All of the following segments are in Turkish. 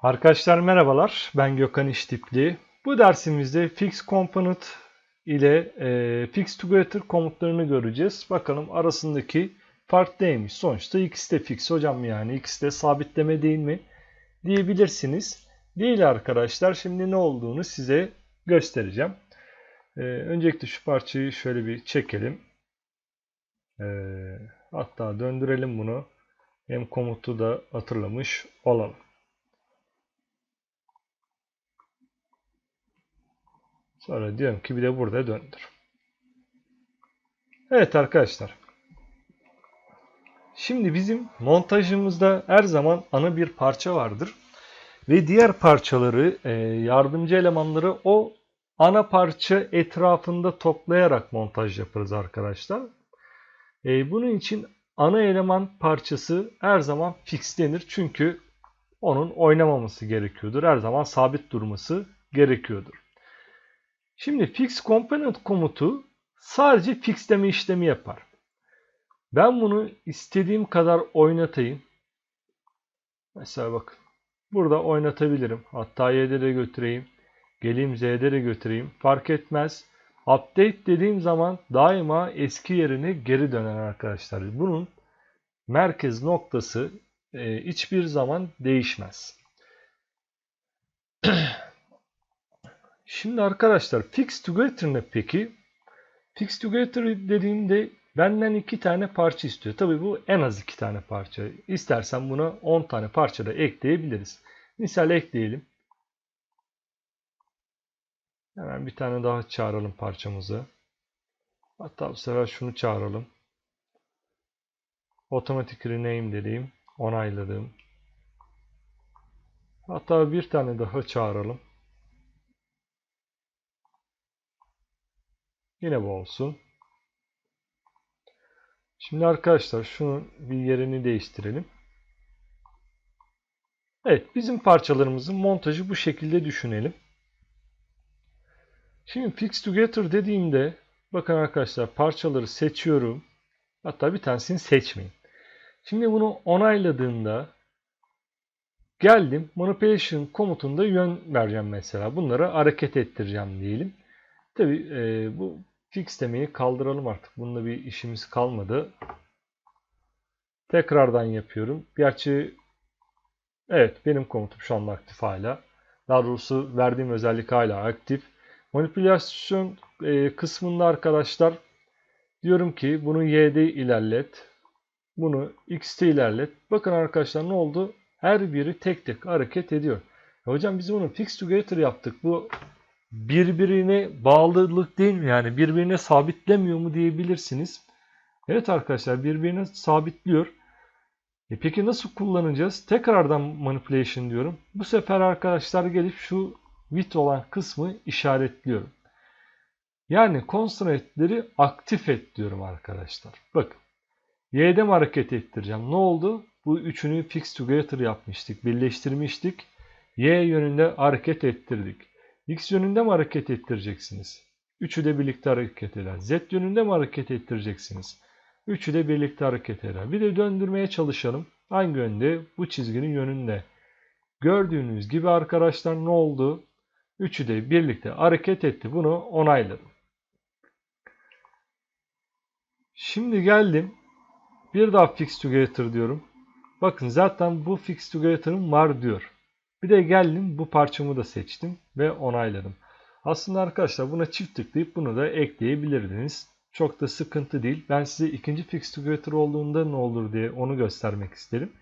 Arkadaşlar merhabalar. Ben Gökhan İştipli. Bu dersimizde fix component ile e, fix together komutlarını göreceğiz. Bakalım arasındaki fark neymiş? Sonuçta ikisi de fix hocam yani ikisi de sabitleme değil mi? Diyebilirsiniz. Değil arkadaşlar. Şimdi ne olduğunu size göstereceğim. E, öncelikle şu parçayı şöyle bir çekelim. E, hatta döndürelim bunu. Hem komutu da hatırlamış olalım. Sonra diyorum ki bir de burada döndür. Evet arkadaşlar. Şimdi bizim montajımızda her zaman ana bir parça vardır. Ve diğer parçaları, e, yardımcı elemanları o ana parça etrafında toplayarak montaj yaparız arkadaşlar. E, bunun için ana eleman parçası her zaman fixlenir. Çünkü onun oynamaması gerekiyordur. Her zaman sabit durması gerekiyordur. Şimdi fix component komutu sadece fixleme işlemi yapar. Ben bunu istediğim kadar oynatayım. Mesela bakın. Burada oynatabilirim. Hatta Y'de de götüreyim. Geleyim Z'de de götüreyim. Fark etmez. Update dediğim zaman daima eski yerine geri döner arkadaşlar. Bunun merkez noktası e, hiçbir zaman değişmez. Şimdi arkadaşlar fix together ne peki? Fix together dediğimde benden iki tane parça istiyor. Tabi bu en az iki tane parça. İstersen buna 10 tane parça da ekleyebiliriz. Misal ekleyelim. Hemen bir tane daha çağıralım parçamızı. Hatta bu sefer şunu çağıralım. Automatic rename dediğim, onayladığım. Hatta bir tane daha çağıralım. Yine bu olsun. Şimdi arkadaşlar şunun bir yerini değiştirelim. Evet bizim parçalarımızın montajı bu şekilde düşünelim. Şimdi fix together dediğimde bakın arkadaşlar parçaları seçiyorum. Hatta bir tanesini seçmeyin. Şimdi bunu onayladığımda geldim manipulation komutunda yön vereceğim mesela. Bunları hareket ettireceğim diyelim. Tabi e, bu fix demeyi kaldıralım artık. Bununla bir işimiz kalmadı. Tekrardan yapıyorum. Gerçi evet benim komutum şu anda aktif hala. Daha doğrusu verdiğim özellik hala aktif. Manipülasyon e, kısmında arkadaşlar diyorum ki bunu y'de ilerlet. Bunu x'te ilerlet. Bakın arkadaşlar ne oldu? Her biri tek tek hareket ediyor. Hocam biz bunu fix together yaptık. Bu birbirine bağlılık değil mi? Yani birbirine sabitlemiyor mu diyebilirsiniz. Evet arkadaşlar birbirine sabitliyor. E peki nasıl kullanacağız? Tekrardan manipulation diyorum. Bu sefer arkadaşlar gelip şu with olan kısmı işaretliyorum. Yani constraint'leri aktif et diyorum arkadaşlar. Bakın. Y'de mi hareket ettireceğim? Ne oldu? Bu üçünü fix together yapmıştık. Birleştirmiştik. Y yönünde hareket ettirdik. X yönünde mi hareket ettireceksiniz? Üçü de birlikte hareket eder. Z yönünde mi hareket ettireceksiniz? Üçü de birlikte hareket eder. Bir de döndürmeye çalışalım. Hangi yönde? Bu çizginin yönünde. Gördüğünüz gibi arkadaşlar ne oldu? Üçü de birlikte hareket etti. Bunu onayladım. Şimdi geldim. Bir daha fix together diyorum. Bakın zaten bu fix together'ım var diyor. Bir de geldim bu parçamı da seçtim ve onayladım. Aslında arkadaşlar buna çift tıklayıp bunu da ekleyebilirdiniz. Çok da sıkıntı değil. Ben size ikinci fix together olduğunda ne olur diye onu göstermek isterim.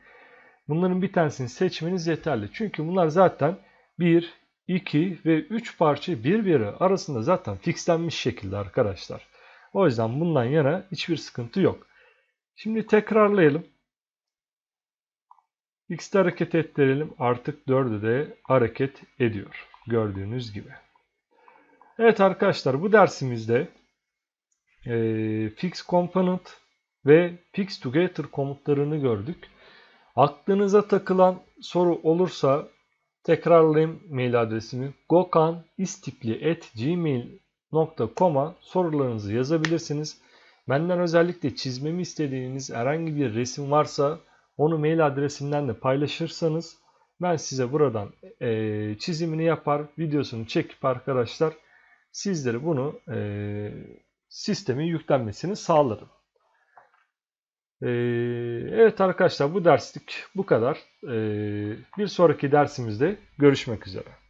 Bunların bir tanesini seçmeniz yeterli. Çünkü bunlar zaten 1, 2 ve 3 parça birbiri arasında zaten fixlenmiş şekilde arkadaşlar. O yüzden bundan yana hiçbir sıkıntı yok. Şimdi tekrarlayalım. X'te hareket ettirelim. Artık 4'ü de hareket ediyor. Gördüğünüz gibi. Evet arkadaşlar bu dersimizde e, fix component ve fix together komutlarını gördük. Aklınıza takılan soru olursa tekrarlayayım mail adresimi gokanistikli.gmail.com'a sorularınızı yazabilirsiniz. Benden özellikle çizmemi istediğiniz herhangi bir resim varsa onu mail adresimden de paylaşırsanız Ben size buradan e, çizimini yapar, videosunu çekip arkadaşlar sizlere bunu e, sistemin yüklenmesini sağlarım. E, evet arkadaşlar bu derslik bu kadar. E, bir sonraki dersimizde görüşmek üzere.